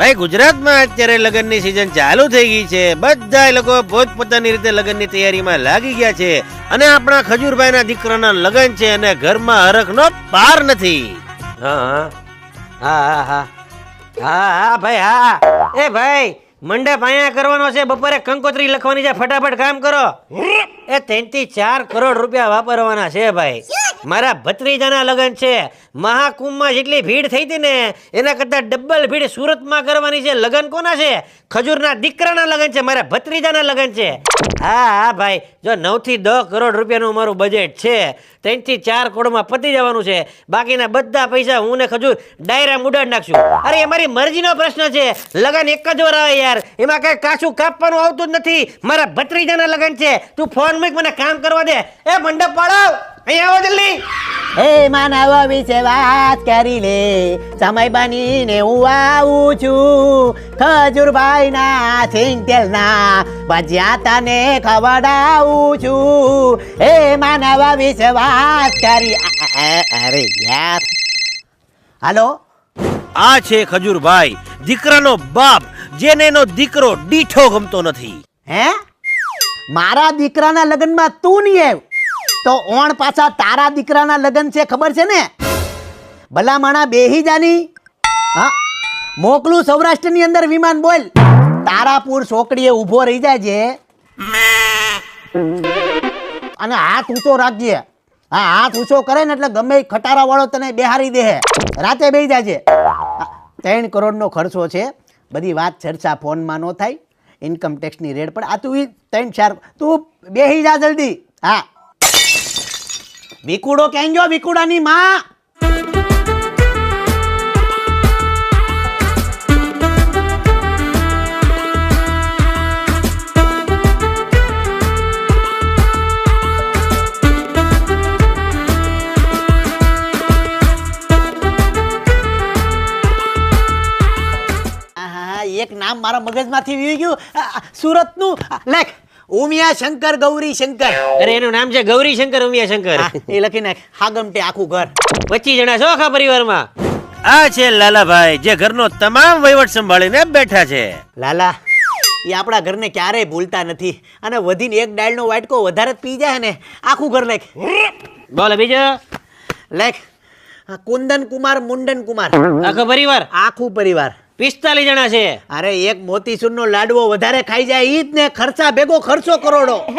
ભાઈ ગુજરાતમાં અત્યારે લગ્નની સિઝન ચાલુ થઈ ગઈ છે. બધા લોકો પોતપોતાની રીતે લગ્નની તૈયારીમાં લાગી ગયા છે અને આપણા ખજૂરભાઈના દીકરાના લગ્ન છે અને ઘરમાં હરખનો પાર નથી. હા હા. હા હા ભાઈ હા. એ ભાઈ મંડપ અહીંયા કરવાનો છે. બપોરે કંકોત્રી લખવાની છે. ફટાફટ કામ કરો. એ ત્રણથી ચાર કરોડ રૂપિયા વાપરવાના છે ભાઈ. મારા ભત્રીજાના લગ્ન છે. મહાકુંભમાં જેટલી ભીડ થઈ હતી ને, એના કરતાં ડબલ ભીડ સુરતમાં કરવાની છે. લગ્ન કોના છે? ખજૂરના દીકરાના લગ્ન છે, મારા ભત્રીજાના લગ્ન છે. હા હા, ભાઈ. જો નવથી દસ કરોડ રૂપિયાનું મારું બજેટ છે, ત્રણથી ચાર કરોડમાં પતી જવાનું છે. બાકીના બધા પૈસા હું ને ખજૂર ડાયરા ઉડાડ નાખશું. અરે, એ મારી મરજીનો પ્રશ્ન છે. લગન એક જ વાર આવે યાર. એમાં કઈ કાચું કાપવાનું આવતું જ નથી. મારા ભત્રીજાના લગન છે. તું ફોન મૂક, મને કામ કરવા દે. એ મંડપ પાડાવ અહીંયા આવો જલ્દી. હે માનવ વિશે વાત કરી લે. સમય બનીને હું આવું છું. ખજૂરભાઈ ના સિંગતેલ ના ભજીયા તને ખવડાવું છું. હે માનવ વિશે વાત કરી. અરે યાર. હાલો? આ છે ખજૂરભાઈ દીકરાનો બાપ જેને એનો દીકરો દીઠો ગમતો નથી. હે? મારા દીકરાના લગ્નમાં તું નહીં આવ તો ઓણ પાછા તારા દીકરાના લગ્ન છે, ખબર છે ને? ભલામાણા બેહી જાની હા? મોકલું સૌરાષ્ટ્રની અંદર વિમાન બોલ. તારાપુર છોકરીએ ઊભો રહી જાજે અને હાથ ઊંચો રાખજે. હા, હાથ ઊંચો કરે ને એટલે ગમે ખટારા વાળો તને બેહારી દે રાતે બેહી જાજે. છે ત્રણ કરોડનો ખર્ચો છે. બધી વાત ચર્ચા ફોનમાં ન થાય. ઇન્કમ ટેક્સની રેડ પણ આ તું ત્રણ ચાર તું બેહી જા જલ્દી. હા. વિકુડો ક્યાં ગયો વિકુડાની માં એક નામ મારા મગજમાંથી વી ગયું. સુરતનું લેખ. ઉમિયા શંકર ગૌરી શંકર અરે એનું નામ છે ગૌરી શંકર ઉમિયા શંકર એ લખી નાખ. હાગમટે આખું ઘર. પચીસ જણા છો આખા પરિવારમાં? આ છે લાલાભાઈ જે ઘરનો તમામ વહીવટ સંભાળીને બેઠા છે. લાલા એ આપણા ઘરને ક્યારેય ભૂલતા નથી. અને વધીને એક ડાળનો વાટકો વધારે પી જાય ને આખું ઘર લેખ. બોલે બીજો. લેખ. કુંદન કુમાર મુંડન કુમાર. આખો પરિવાર? આખું પરિવાર. પિસ્તાલીસ જણા છે. અરે એક મોતીચૂરનો લાડવો વધારે ખાઈ જાય, ઈ જ ને ખર્ચા ભેગો ખર્ચો કરોડો.